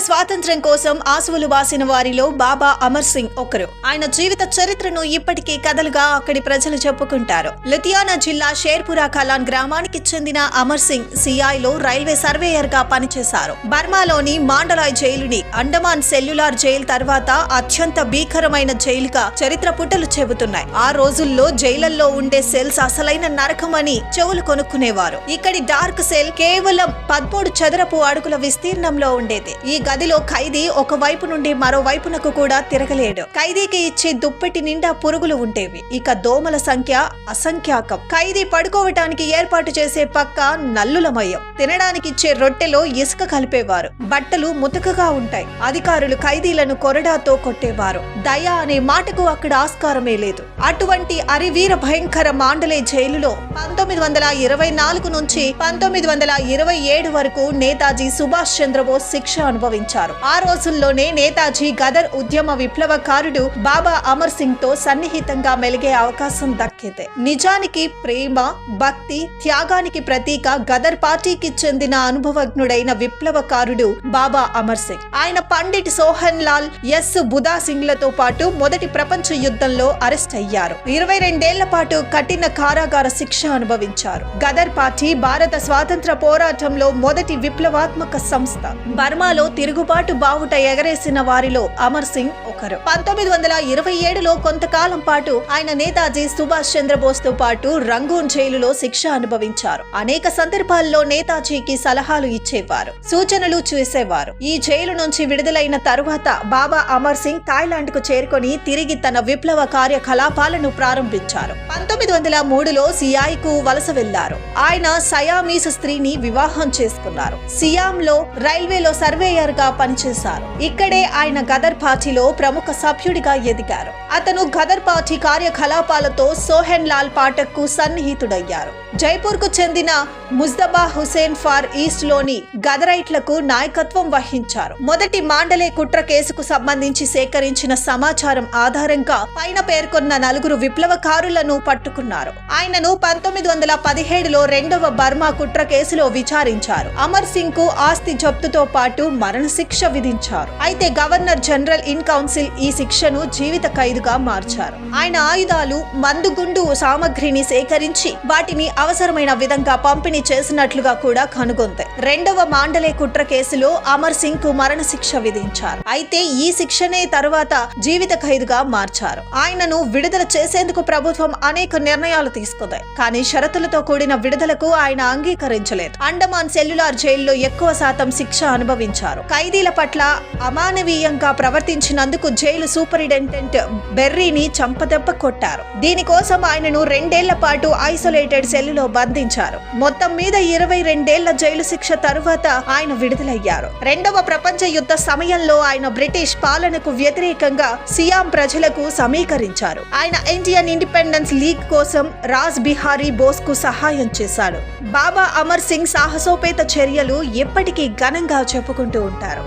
స్వాతంత్ర్యం కోసం ఆసువులు బాసిన వారిలో బాబా అమర్ సింగ్ ఒకరు. ఆయన జీవిత చరిత్రను ఇప్పటికీ కథలుగా అక్కడి ప్రజలు చెప్పుకుంటారు. లుధియానా జిల్లా షేర్పురా కలాన్ గ్రామానికి చెందిన అమర్ సింగ్ సిఐలో రైల్వే సర్వేయర్గా పనిచేశారు. బర్మాలోని మాండలాయ్ జైలుని అండమాన్ సెల్యులార్ జైలు తర్వాత అత్యంత భీకరమైన జైలుగా చరిత్ర పుటలు చెబుతున్నాయి. ఆ రోజుల్లో జైలల్లో ఉండే సెల్స్ అసలైన నరకమని చెవులు కొనుక్కునేవారు. ఇక్కడి డార్క్ సెల్ కేవలం పదమూడు చదరపు అడుగుల విస్తీర్ణంలో ఉండేది. ఈ గదిలో ఖైదీ ఒక వైపు నుండి మరోవైపునకు కూడా తిరగలేడు. ఖైదీకి ఇచ్చే దుప్పటి నిండా పురుగులు ఉండేవి. ఇక దోమల సంఖ్య అసంఖ్యాకం. ఖైదీ పడుకోవటానికి ఏర్పాటు చేసే పక్క నల్లులమయం తినడానికి ఇచ్చే రొట్టెలో ఇసుక కలిపేవారు. బట్టలు ముతకగా ఉంటాయి. అధికారులు ఖైదీలను కొరడాతో కొట్టేవారు. దయ అనే మాటకు అక్కడ ఆస్కారమే లేదు. అటువంటి అరివీర భయంకర మాండలే జైలులో పంతొమ్మిది వందల ఇరవై నాలుగు నుంచి పంతొమ్మిది వందల ఇరవై ఏడు వరకు నేతాజీ సుభాష్ చంద్రబోస్ శిక్ష అనుభవించారు. ఆ రోజుల్లోనే నేతాజీ గదర్ ఉద్యమ విప్లవకారుడు బాబా అమర్ సింగ్తో సన్నిహితంగా మెలిగే అవకాశం దక్కితే నిజానికి ప్రేమ భక్తి త్యాగానికి ప్రతీక గదర్ పార్టీకి చెందిన అనుభవజ్ఞుడైన విప్లవకారుడు బాబా అమర్ సింగ్. ఆయన పండిట్ సోహన్ లాల్ ఎస్ బుదా సింగ్లతో పాటు మొదటి ప్రపంచ యుద్ధంలో అరెస్ట్ అయ్యారు. ఇరవై రెండేళ్ళ పాటు కఠిన కారాగార శిక్ష అనుభవించారు. గదర్ పార్టీ భారత స్వాతంత్ర పోరాటంలో మొదటి విప్లవాత్మక సంస్థ. బర్మాలో తిరుగుబాటు బావుట ఎగరేసిన వారిలో అమర్ సింగ్ ఒకరు. పంతొమ్మిది వందల ఇరవై ఏడులో కొంతకాలం పాటు ఆయన నేతాజీ సుభాష్ చంద్రబోస్తో పాటు రంగూన్ జైలులో శిక్ష అనుభవించారు. అనేక సందర్భాల్లో నేతాజీకి సలహాలు ఇచ్చేవారు సూచనలు చేసేవారు. ఈ జైలు నుంచి విడుదలైన తరువాత బాబా అమర్ సింగ్ థాయిలాండ్కు చేరుకొని తిరిగి తన విప్లవ కార్యకలాపాలను ప్రారంభించారు. పంతొమ్మిది వందల మూడులో సియాయికు వలస వెళ్ళారు. ఆయన సయామీస్ స్త్రీని వివాహం చేసుకున్నారు. సియామ్లో రైల్వేలో సర్వేయర్ గా పనిచేశారు. ఇక్కడే ఆయన గదర్ పార్టీలో ప్రముఖ సభ్యుడిగా ఎదిగారు. అతను గదర్ పార్టీ కార్యకలాపాలతో సోహెన్ లాల్ పాఠక్కు సన్నిహితుడయ్యారు. జైపూర్కు చెందిన ముజ్దబా హుసేన్ ఫార్ ఈస్ట్లోని గదరైట్లకు నాయకత్వం వహించారు. మొదటి మాండలే కుట్ర కేసుకు సంబంధించి సేకరించిన సమాచారం ఆధారంగా పైన పేర్కొన్న నలుగురు విప్లవకారులను పట్టుకున్నారు. ఆయనను పంతొమ్మిది వందల పదిహేడులో రెండవ బర్మా కుట్ర కేసులో విచారించారు. అమర్ సింగ్కు ఆస్తి జప్తుతో పాటు శిక్ష విధించారు. అయితే గవర్నర్ జనరల్ ఇన్ కౌన్సిల్ ఈ శిక్షను జీవిత ఖైదుగా మార్చారు. ఆయన ఆయుధాలు మందుగుండు సామగ్రిని సేకరించి వాటిని అవసరమైన విధంగా పంపిణీ చేసినట్లుగా కూడా కనుగొంది. రెండవ మాండలే కుట్ర కేసులో అమర్ సింగ్కు మరణశిక్ష విధించారు. అయితే ఈ శిక్షనే తరువాత జీవిత ఖైదుగా మార్చారు. ఆయనను విడుదల చేసేందుకు ప్రభుత్వం అనేక నిర్ణయాలు తీసుకుంది. కానీ షరతులతో కూడిన విడుదలకు ఆయన అంగీకరించలేదు. అండమాన్ సెల్యులార్ జైల్లో ఎక్కువ శాతం శిక్ష అనుభవించారు. ఖైదీల పట్ల అమానవీయంగా ప్రవర్తించినందుకు జైలు సూపరింటెండెంట్ బెర్రీని చంపదెబ్బ కొట్టారు. దీనికోసం ఆయనను రెండేళ్ళ పాటు ఐసోలేటెడ్ సెల్లులో బంధించారు. మొత్తం మీద ఇరవై రెండేళ్ళ జైలు శిక్ష తరువాత ఆయన విడుదలయ్యారు. రెండవ ప్రపంచ యుద్ధ సమయంలో ఆయన బ్రిటిష్ పాలనకు వ్యతిరేకంగా సియాం ప్రజలకు సమీకరించారు. ఆయన ఇండియన్ ఇండిపెండెన్స్ లీగ్ కోసం రాజ్ బిహారీ బోస్కు సహాయం చేశాడు. బాబా అమర్ సింగ్ సాహసోపేత చర్యలు ఎప్పటికీ ఘనంగా చెప్పుకుంటూ ఉంటారు. చేశారు